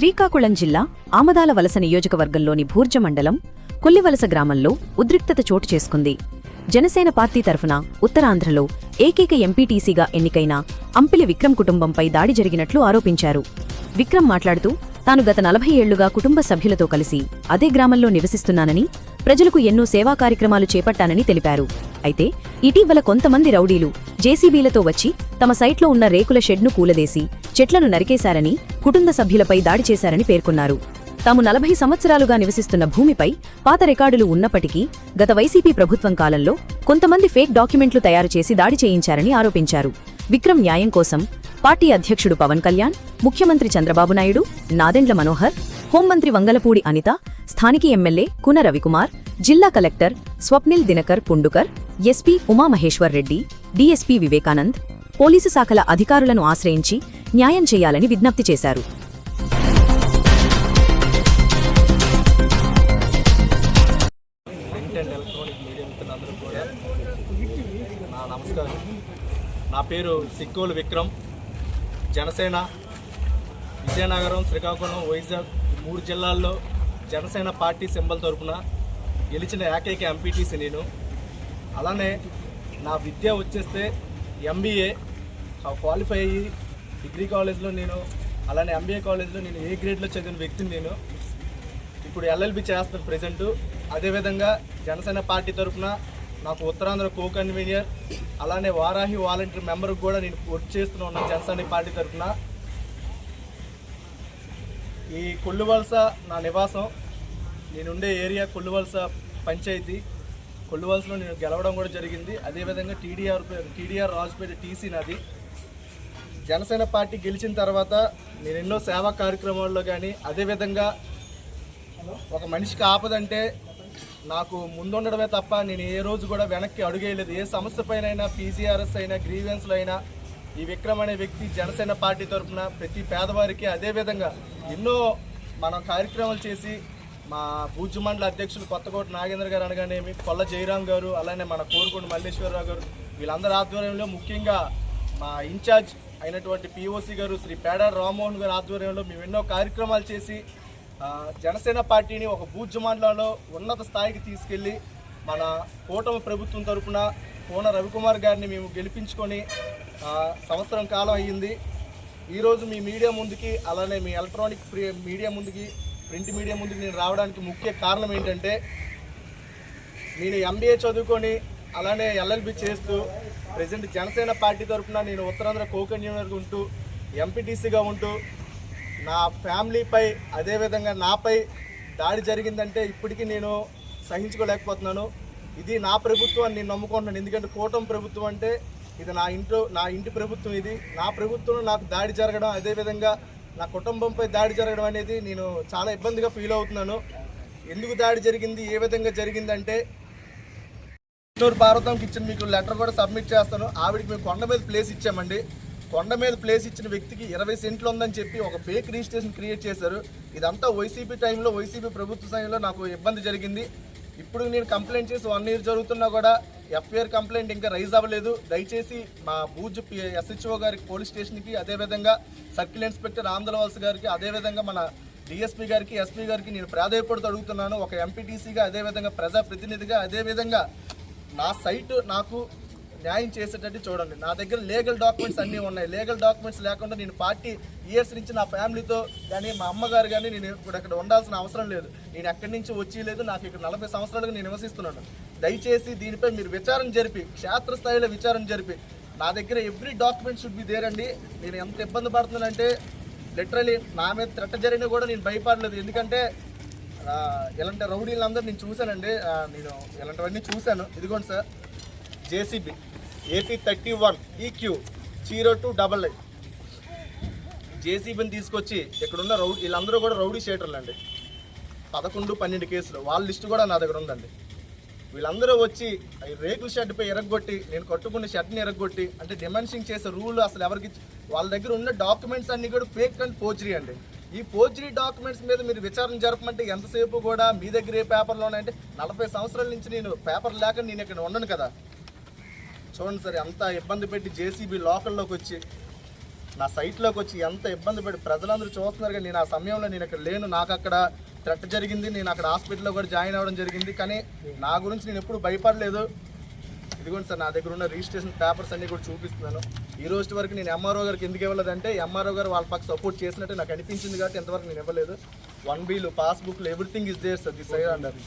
శ్రీకాకుళం జిల్లా ఆమదాల వలస నియోజకవర్గంలోని భూర్జ మండలం కొల్లివలస గ్రామంలో ఉద్రిక్తత చోటు చేసుకుంది. జనసేన పార్టీ తరఫున ఉత్తరాంధ్రలో ఏకైక ఎంపీటీసీగా ఎన్నికైన అంపిలి విక్రమ్ కుటుంబంపై దాడి జరిగినట్లు ఆరోపించారు. విక్రమ్ మాట్లాడుతూ తాను గత నలభై ఏళ్ళుగా కుటుంబ సభ్యులతో కలిసి అదే గ్రామంలో నివసిస్తున్నానని ప్రజలకు ఎన్నో సేవా కార్యక్రమాలు చేపట్టానని తెలిపారు. అయితే ఇటీవల కొంతమంది రౌడీలు జేసీబీలతో వచ్చి తమ సైట్లో ఉన్న రేకుల షెడ్ను కూలదేసి చెట్లను నరికేశారని కుటుంబ సభ్యులపై దాడి చేశారని పేర్కొన్నారు. తాము నలభై సంవత్సరాలుగా నివసిస్తున్న భూమిపై పాత రికార్డులు ఉన్నప్పటికీ గత వైసీపీ ప్రభుత్వం కాలంలో కొంతమంది ఫేక్ డాక్యుమెంట్లు తయారు చేసి దాడి చేయించారని ఆరోపించారు. విక్రమ్ న్యాయం కోసం పార్టీ అధ్యక్షుడు పవన్ కళ్యాణ్ ముఖ్యమంత్రి చంద్రబాబు నాయుడు నాదెండ్ల మనోహర్ హోంమంత్రి వంగలపూడి అనిత స్థానిక ఎమ్మెల్యే కున రవికుమార్ జిల్లా collector Swapnil Dinakar Pundkar SP Umamaheshwar Reddy DSP Vivekanand police శాఖల అధికారులను ఆశ్రయించి న్యాయం చేయాలని విజ్ఞప్తి చేశారు. నా నమస్కారం. నా పేరు సిక్కోలు విక్రమ్. జనసేన విజయనగరం శ్రీకాకుళం వైజాగ్ మూడు జిల్లాల్లో జనసేన పార్టీ సింబల్ తరపున గెలిచిన ఏకైక ఎంపీటీసీ నేను. అలానే నా విద్య వచ్చేస్తే ఎంబీఏ క్వాలిఫై అయ్యి డిగ్రీ కాలేజ్లో నేను అలానే ఎంబీఏ కాలేజ్లో నేను ఏ గ్రేడ్లో చదివిన వ్యక్తిని నేను. ఇప్పుడు ఎల్ఎల్బి చేస్తాను ప్రజెంటు అదేవిధంగా జనసేన పార్టీ తరఫున నాకు ఉత్తరాంధ్ర కో కన్వీనియర్ అలానే వారాహి వాలంటీర్ మెంబర్కి కూడా నేను వర్క్ చేస్తూనే ఉన్నాను జనసేన పార్టీ తరఫున. ఈ కొల్లువలస నా నివాసం. నేనుండే ఏరియా కొల్లువలస పంచాయతీ. కొల్లువలసలో నేను గెలవడం కూడా జరిగింది. అదేవిధంగా టీడీఆర్ టీడీఆర్ రాజుపేట టీసీ నాది. జనసేన పార్టీ గెలిచిన తర్వాత నేను ఎన్నో సేవా కార్యక్రమాల్లో కానీ అదేవిధంగా ఒక మనిషికి ఆపదంటే నాకు ముందుండడమే తప్ప నేను ఏ రోజు కూడా వెనక్కి అడుగేయలేదు. ఏ సమస్య పీజీఆర్ఎస్ అయినా గ్రీవెన్స్లో అయినా ఈ విక్రమ్ అనే వ్యక్తి జనసేన పార్టీ తరఫున ప్రతి పేదవారికి అదేవిధంగా ఎన్నో మనం కార్యక్రమాలు చేసి మా భూజ మండల అధ్యక్షులు కొత్తకోట నాగేంద్ర గారు అనగానేమి కొల్ల జయరాం గారు అలానే మన కోరుకొండ మల్లేశ్వరరావు గారు వీళ్ళందరి ఆధ్వర్యంలో ముఖ్యంగా మా ఇన్ఛార్జ్ అయినటువంటి పిఓసి గారు శ్రీ పేడ రామ్మోహన్ గారి ఆధ్వర్యంలో మేము ఎన్నో కార్యక్రమాలు చేసి జనసేన పార్టీని ఒక బూత్ మండలంలో ఉన్నత స్థాయికి తీసుకెళ్ళి మన కూటమి ప్రభుత్వం తరఫున కోన రవికుమార్ గారిని మేము గెలిపించుకొని సంవత్సరం కాలం అయ్యింది. ఈరోజు మీ మీడియా ముందుకి అలానే మీ ఎలక్ట్రానిక్ మీడియా ముందుకి ప్రింట్ మీడియా ముందు నేను రావడానికి ముఖ్య కారణం ఏంటంటే నేను ఎంబీఏ చదువుకొని అలానే ఎల్ఎల్బి చేస్తూ ప్రజెంట్ జనసేన పార్టీ తరఫున నేను ఉత్తరాంధ్ర కో ఉంటూ ఎంపీటీసీగా ఉంటూ నా ఫ్యామిలీపై అదేవిధంగా నాపై దాడి జరిగిందంటే ఇప్పటికీ నేను సహించుకోలేకపోతున్నాను. ఇది నా ప్రభుత్వం అని నేను నమ్ముకుంటున్నాను. ఎందుకంటే కూటమి ప్రభుత్వం అంటే ఇది నా ఇంట్లో నా ఇంటి ప్రభుత్వం ఇది. నా ప్రభుత్వంలో నాకు దాడి జరగడం అదేవిధంగా నా కుటుంబంపై దాడి జరగడం అనేది నేను చాలా ఇబ్బందిగా ఫీల్ అవుతున్నాను. ఎందుకు దాడి జరిగింది? ఏ విధంగా జరిగిందంటే చిత్తూరు పార్వతంకి ఇచ్చిన మీకు లెటర్ కూడా సబ్మిట్ చేస్తాను. ఆవిడకి మేము కొండ మీద ప్లేస్ ఇచ్చామండి. కొండ మీద ప్లేస్ ఇచ్చిన వ్యక్తికి ఇరవై సెంట్లు ఉందని చెప్పి ఒక ఫేక్ రిజిస్ట్రేషన్ క్రియేట్ చేశారు. ఇదంతా వైసీపీ టైంలో వైసీపీ ప్రభుత్వ సమయంలో నాకు ఇబ్బంది జరిగింది. ఇప్పుడు నేను కంప్లైంట్ చేసి వన్ ఇయర్ జరుగుతున్నా కూడా ఎఫ్ఐఆర్ కంప్లైంట్ ఇంకా రైజ్ అవ్వలేదు. దయచేసి మా భూజ్ ఎస్హెచ్ఓ గారికి పోలీస్ స్టేషన్కి అదేవిధంగా సర్కిల్ ఇన్స్పెక్టర్ ఆంధ్రవాల్స్ గారికి అదేవిధంగా మన డిఎస్పీ గారికి ఎస్పీ గారికి నేను ప్రాధాయపడుతూ అడుగుతున్నాను. ఒక ఎంపీటీసీగా అదేవిధంగా ప్రజాప్రతినిధిగా అదేవిధంగా నా సైట్ నాకు న్యాయం చేసేటట్టు చూడండి. నా దగ్గర లీగల్ డాక్యుమెంట్స్ అన్నీ ఉన్నాయి. లీగల్ డాక్యుమెంట్స్ లేకుండా నేను పార్టీ ఇయర్స్ నుంచి నా ఫ్యామిలీతో కానీ మా అమ్మగారు కానీ నేను ఇప్పుడు అక్కడ ఉండాల్సిన అవసరం లేదు. నేను ఎక్కడి నుంచి వచ్చి లేదు నాకు ఇక్కడ నలభై సంవత్సరాలుగా నేను నివసిస్తున్నాను. దయచేసి దీనిపై మీరు విచారణ జరిపి క్షేత్రస్థాయిలో విచారణ జరిపి నా దగ్గర ఎవ్రీ డాక్యుమెంట్ షుడ్ బి దేరండి నేను ఎంత ఇబ్బంది పడుతున్నానంటే లిటరలీ నా మీద త్రెట్ట జరిగినా కూడా నేను భయపడలేదు. ఎందుకంటే ఇలాంటి రౌడీలందరూ నేను చూశానండి. నేను ఇలాంటివన్నీ చూశాను. ఇదిగోండి sir. JCB AP thirty one EQ zero two double eight జేసీబీని తీసుకొచ్చి ఇక్కడున్న రౌడీ వీళ్ళందరూ కూడా రౌడీ షేటర్లు అండి పదకొండు పన్నెండు కేసులు. వాళ్ళ లిస్టు కూడా నా దగ్గర ఉందండి. వీళ్ళందరూ వచ్చి రేకుల షెడ్పై ఎరగొట్టి నేను కట్టుకున్న షెడ్ని ఎరగొట్టి అంటే డిమెన్షింగ్ చేసే రూల్ అసలు ఎవరికి వాళ్ళ దగ్గర ఉన్న డాక్యుమెంట్స్ అన్నీ కూడా ఫేక్ అండ్ ఫోర్జరీ అండి. ఈ ఫోర్జరీ డాక్యుమెంట్స్ మీద మీరు విచారణ జరపమంటే ఎంతసేపు కూడా మీ దగ్గర ఏ పేపర్లోనే అంటే నలభై సంవత్సరాల నుంచి నేను పేపర్ లేక నేను ఇక్కడ ఉండను కదా. చూడండి సార్ ఎంత ఇబ్బంది పెట్టి జేసీబీ లోకల్లోకి వచ్చి నా సైట్లోకి వచ్చి ఎంత ఇబ్బంది పెట్టి ప్రజలందరూ చూస్తున్నారు కానీ నేను ఆ సమయంలో నేను ఇక్కడ లేను. నాకు అక్కడ థ్రెట్ జరిగింది నేను అక్కడ హాస్పిటల్లో కూడా జాయిన్ అవ్వడం జరిగింది. కానీ నా గురించి నేను ఎప్పుడు భయపడలేదు. ఇదిగోండి సార్ నా దగ్గర ఉన్న రిజిస్ట్రేషన్ పేపర్స్ అన్నీ కూడా చూపిస్తున్నాను. ఈ రోజు వరకు నేను ఎంఆర్ఓ గారికి ఎందుకు ఇవ్వలేదంటే ఎంఆర్ఓ గారు వాళ్ళ పక్క సపోర్ట్ చేసినట్టు నాకు అనిపించింది కాబట్టి ఎంతవరకు నేను ఇవ్వలేదు. వన్ బీలు పాస్బుక్లు everything is there sir this side under